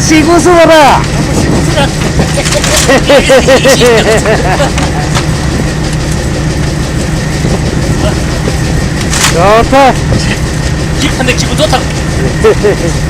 시구 쓰거라. 좋다. 기판데 기분 좋다.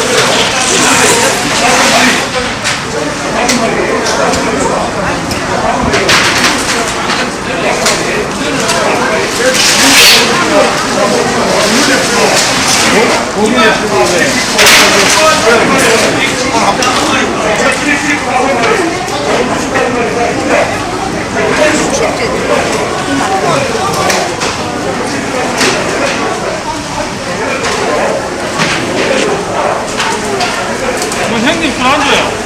뭐 형님 술 안 줘요?